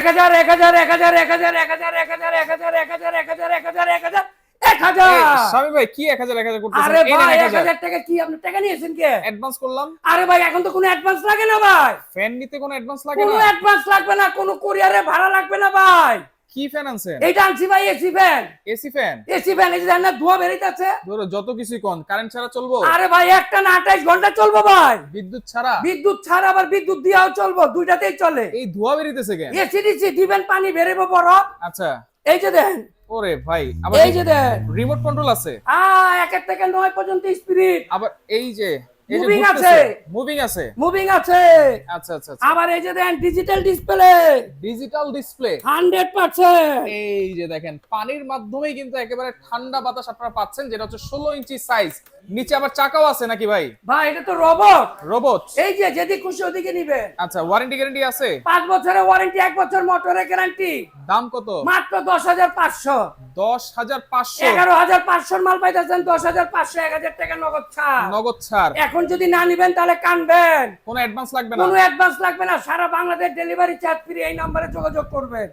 এক হাজার এক হাজার এক হাজার এক হাজার এক হাজার এক হাজার এক হাজার এক হাজার এক হাজার এক হাজার এক হাজার এক হাজার স্বামী ভাই কি এক হাজার এক হাজার করতেছেন আরে ভাই এক হাজার টাকা কি আপনি টাকা নিয়েছেন কে অ্যাডভান্স করলাম আরে ভাই এখন তো কোনো অ্যাডভান্স লাগে না ভাই ফ্যান নিতে কোনো অ্যাডভান্স লাগে কোনো না অ্যাডভান্স লাগবে না কোনো কুরিয়ারে ভাড়া লাগবে না ভাই কি ফ্যান আনছেন? এইটা আনছি ভাই AC fan AC fan AC fan এই যে না ধোয়া বেরিতেছে ধরো যত কিছুই কোন কারেন্ট ছাড়া চলবো? আরে ভাই একটা না আঠাইশ ঘণ্টা চলবো ভাই। বিদ্যুৎ ছাড়া? বিদ্যুৎ ছাড়া আবার বিদ্যুৎ দিয়েও চলবো দুইটাতেই চলে। এই ধোয়া বেরিতেছে কেন? এসি ডিসি দিবেন পানি বেরোবো বরফ। আচ্ছা। এই যে দেন। ওরে ভাই আবার এই যে দেন। রিমোট কন্ট্রোল আছে? আ একের থেকে নয় পর্যন্ত স্পিরিট আবার এই যে ঘুরতেছে, আছে। মুভিং আছে। মুভিং আছে। আচ্ছা আচ্ছা আচ্ছা। আবার এই যে দেন digital display digital display hundred percent. এই যে দেখেন পানির মাধ্যমেই কিন্তু একেবারে ঠান্ডা বাতাস আপনারা পাচ্ছেন যেটা হচ্ছে ষোলো ইঞ্চি সাইজ নিচে আবার চাকাও আছে নাকি ভাই? ভাই এটা তো রোবট রোবট এই যে যেদিকে খুশি ওদিকে নিবে আচ্ছা ওয়ারেন্টি গ্যারান্টি আছে? পাঁচ বছরের ওয়ারেন্টি এক বছর মোটরের গ্যারান্টি দাম কত? মাত্র দশ হাজার পাঁচশো। দশ হাজার পাঁচশো। এগারো হাজার পাঁচশোর মাল পাইতেছেন দশ হাজার পাঁচশো এক হাজার টাকা নগদ ছাড়। নগদ ছাড়। এখন যদি না নিবেন তাহলে কানবেন। কোনো অ্যাডভান্স লাগবে না? কোনো অ্যাডভান্স লাগবে না। সারা বাংলাদেশ ডেলিভারি চার্জ ফ্রি এই নম্বরে যোগাযোগ করবেন।